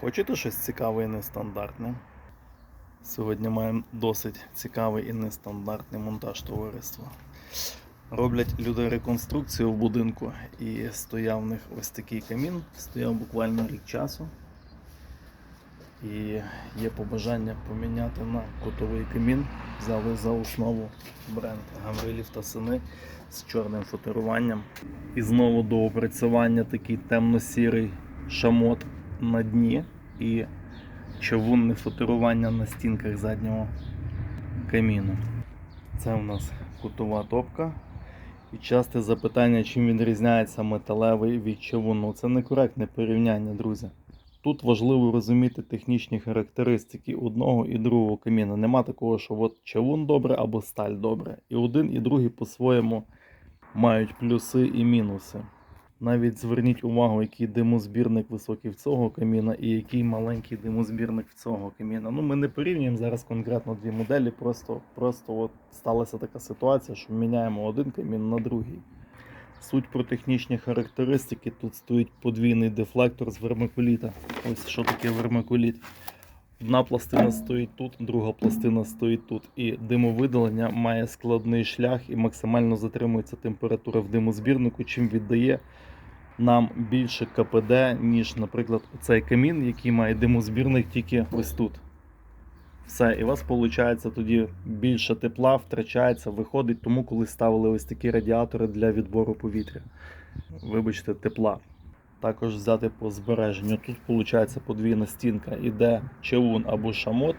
Хочете щось цікаве і нестандартне? Сьогодні маємо досить цікавий і нестандартний монтаж товариства. Роблять люди реконструкцію в будинку і стояв в них ось такий камін, стояв буквально рік часу. І є побажання поміняти на котовий камін. Взяли за основу бренд Гаврилів та сини з чорним фоторуванням. І знову до опрацювання такий темно-сірий шамот на дні і човунне фоторування на стінках заднього каміну. Це у нас кутова топка. І часте запитання, чим відрізняється металевий від човуну. Це некоректне порівняння, друзі. Тут важливо розуміти технічні характеристики одного і другого каміна. Нема такого, що от човун добре або сталь добре. І один, і другий по-своєму мають плюси і мінуси. Навіть зверніть увагу, який димозбірник високий в цього каміна і який маленький димозбірник в цього каміна. Ну, ми не порівнюємо зараз конкретно дві моделі, просто, просто от сталася така ситуація, що міняємо один камін на другий. Суть про технічні характеристики. Тут стоїть подвійний дефлектор з вермикуліта. Ось що таке вермикуліт. Одна пластина стоїть тут, друга пластина стоїть тут. І димовидалення має складний шлях і максимально затримується температура в димозбірнику, чим віддає нам більше КПД, ніж, наприклад, цей камін, який має димозбірник тільки ось тут. Все, і у вас виходить тоді більше тепла втрачається, виходить тому, коли ставили ось такі радіатори для відбору повітря. Вибачте, тепла. Також взяти по збереженню. Тут виходить подвійна стінка. Іде чавун або шамот,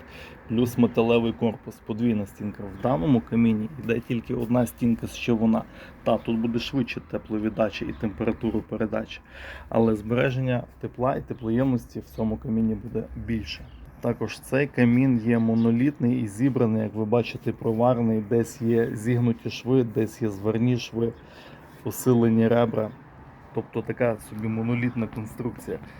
плюс металевий корпус. Подвійна стінка. В даному каміні йде тільки одна стінка з чавуна. Та тут буде швидше тепловіддача і температуру передачі. Але збереження тепла і теплоємності в цьому каміні буде більше. Також цей камін є монолітний і зібраний, як ви бачите, проварений. Десь є зігнуті шви, десь є зварні шви, посилені ребра. Тобто така собі монолітна конструкція.